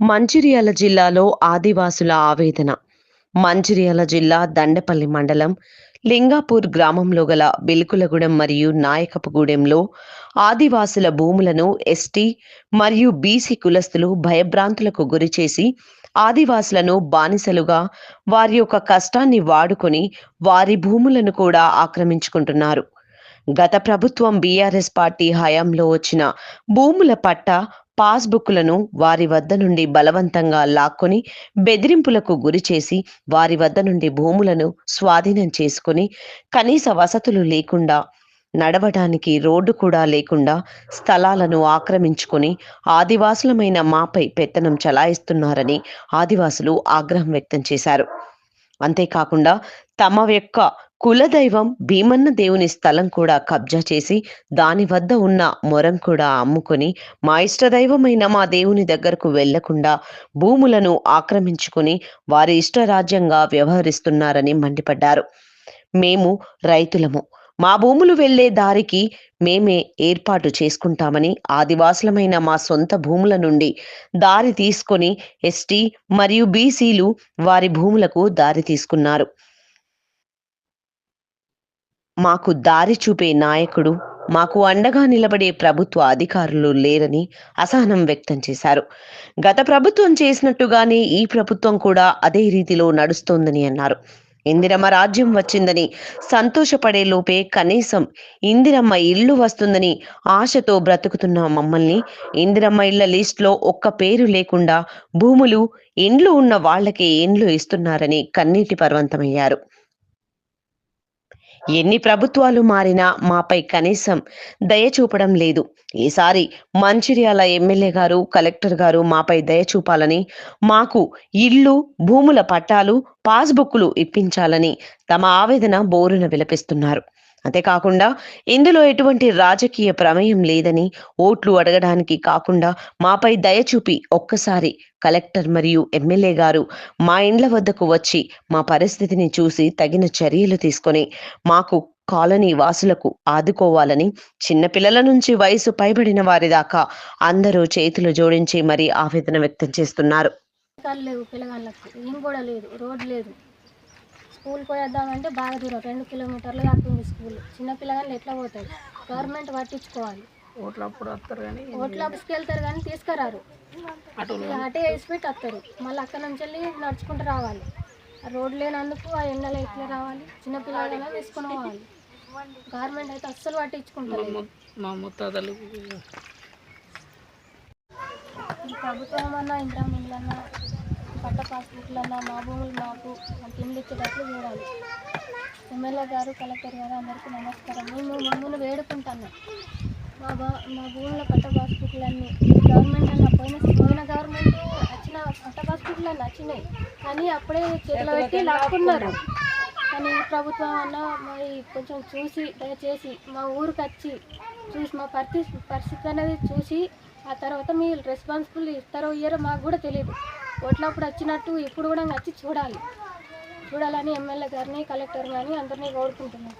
మంచిర్యాల జిల్లాలో ఆదివాసుల ఆవేదన. మంచిర్యాల జిల్లా దండపల్లి మండలం లింగాపూర్ గ్రామంలో గల బిలుకులగూడెం మరియు నాయకపుగూడెంలో ఆదివాసుల భూములను ఎస్టీ మరియు బీసీ కులస్తులు భయభ్రాంతులకు గురిచేసి ఆదివాసులను బానిసలుగా వారి యొక్క కష్టాన్ని వాడుకొని వారి భూములను కూడా ఆక్రమించుకుంటున్నారు. గత ప్రభుత్వం బీఆర్ఎస్ పార్టీ హయాంలో వచ్చిన భూముల పట్ట పాస్బుక్లను వారి వద్ద నుండి బలవంతంగా లాక్కొని బెదిరింపులకు గురి చేసి వారి వద్ద నుండి భూములను స్వాధీనం చేసుకొని కనీస వసతులు లేకుండా నడవడానికి రోడ్డు కూడా లేకుండా స్థలాలను ఆక్రమించుకొని ఆదివాసులమైన మాపై పెత్తనం చలాయిస్తున్నారని ఆదివాసులు ఆగ్రహం వ్యక్తం చేశారు. అంతేకాకుండా తమ యొక్క కులదైవం భీమన్న దేవుని స్థలం కూడా కబ్జా చేసి దాని వద్ద ఉన్న మొరం కూడా అమ్ముకొని మా ఇష్టదైవమైన మా దేవుని దగ్గరకు వెళ్ళకుండా భూములను ఆక్రమించుకొని వారి ఇష్టరాజ్యంగా వ్యవహరిస్తున్నారని మండిపడ్డారు. మేము రైతులము. మా భూములు వెళ్ళే దారికి మేమే ఏర్పాటు చేసుకుంటామని ఆదివాసులమైన మా సొంత భూముల నుండి దారి తీసుకొని ఎస్టీ మరియు బీసీలు వారి భూములకు దారి తీసుకున్నారు. మాకు దారి చూపే నాయకుడు మాకు అండగా నిలబడే ప్రభుత్వ అధికారులు లేరని అసహనం వ్యక్తం చేశారు. గత ప్రభుత్వం చేసినట్టుగానే ఈ ప్రభుత్వం కూడా అదే రీతిలో నడుస్తోందని అన్నారు. ఇందిరమ్మ రాజ్యం వచ్చిందని సంతోషపడే లోపే కనీసం ఇందిరమ్మ ఇల్లు వస్తుందని ఆశతో బ్రతుకుతున్న మమ్మల్ని ఇందిరమ్మ ఇళ్ళ లిస్టులో ఒక్క పేరు లేకుండా భూములు ఇండ్లు ఉన్న వాళ్ళకే ఇండ్లు ఇస్తున్నారని కన్నీటి పర్వంతమయ్యారు. ఎన్ని ప్రభుత్వాలు మారినా మాపై కనీసం దయ చూపడం లేదు. ఈసారి మంచిర్యాల ఎమ్మెల్యే గారు కలెక్టర్ గారు మాపై దయ చూపాలని మాకు ఇళ్ళు భూముల పట్టాలు పాస్బుక్లు ఇప్పించాలని తమ ఆవేదన బోరున విలపిస్తున్నారు. అంతేకాకుండా ఇందులో ఎటువంటి రాజకీయ ప్రమేయం లేదని ఓట్లు అడగడానికి కాకుండా మాపై దయ చూపి ఒక్కసారి కలెక్టర్ మరియు ఎమ్మెల్యే గారు మా ఇండ్ల వద్దకు వచ్చి మా పరిస్థితిని చూసి తగిన చర్యలు తీసుకొని మాకు కాలనీ వాసులకు ఆదుకోవాలని చిన్నపిల్లల నుంచి వయసు పైబడిన వారి దాకా అందరూ చేతులు జోడించి మరీ ఆవేదన వ్యక్తం చేస్తున్నారు. ఏం కూడా లేదు రోడ్ లేదు. స్కూల్కి పోయేద్దామంటే బాగా దూరం రెండు కిలోమీటర్లు దాకా ఉంది స్కూల్. చిన్న పిల్లగాళ్ళు ఎట్లా పోతాయి గవర్నమెంట్ పట్టించుకోవాలి. ఓట్లప్పుడు వస్తారు కానీ ఓట్ల కానీ తీసుకురారు. అటు ఇక అటే వేసి పెట్టి వస్తారు. మళ్ళీ అక్కడ నుంచి వెళ్ళి నడుచుకుంటూ రావాలి. రోడ్ లేనందుకు ఆ ఎండలో ఎట్లా రావాలి? చిన్న పిల్లలైనా తీసుకుని పోవాలి. గవర్నమెంట్ అయితే అస్సలు పట్టించుకుంటలేదు. మా ముత్తాతలు ఈ ప్రభుత్వం అన్నా ఇందిరా మిల్లన్నా పట్ట పాస్బుక్లన్నా మా భూములు మాకు మాకు ఇల్లు ఇచ్చేటట్లు చూడాలి. ఎమ్మెల్యే గారు కలెక్టర్ గారు అందరికీ నమస్కారం. మేము మమ్మల్ని వేడుకుంటున్నాం. మా బా మా భూముల పట్ట పాస్బుక్లన్నీ గవర్నమెంట్ అన్న పోయిన పోయిన గవర్నమెంట్ వచ్చిన పట్ట పాస్బుక్లు అన్నీ వచ్చినాయి. కానీ అప్పుడే చేతిలో పెట్టి లాక్కున్నారు. కానీ ప్రభుత్వం అన్న మరి కొంచెం చూసి దయచేసి మా ఊరికి వచ్చి చూసి మా పరిస్థితి పరిస్థితి అనేది చూసి ఆ తర్వాత మీరు రెస్పాన్సిబుల్ ఇస్తారో ఇయ్యారో మాకు కూడా తెలియదు. ఓట్లప్పుడు వచ్చినట్టు ఇప్పుడు కూడా వచ్చి చూడాలి. చూడాలని ఎమ్మెల్యే గారిని కలెక్టర్ గారిని అందరినీ కోరుకుంటున్నాను.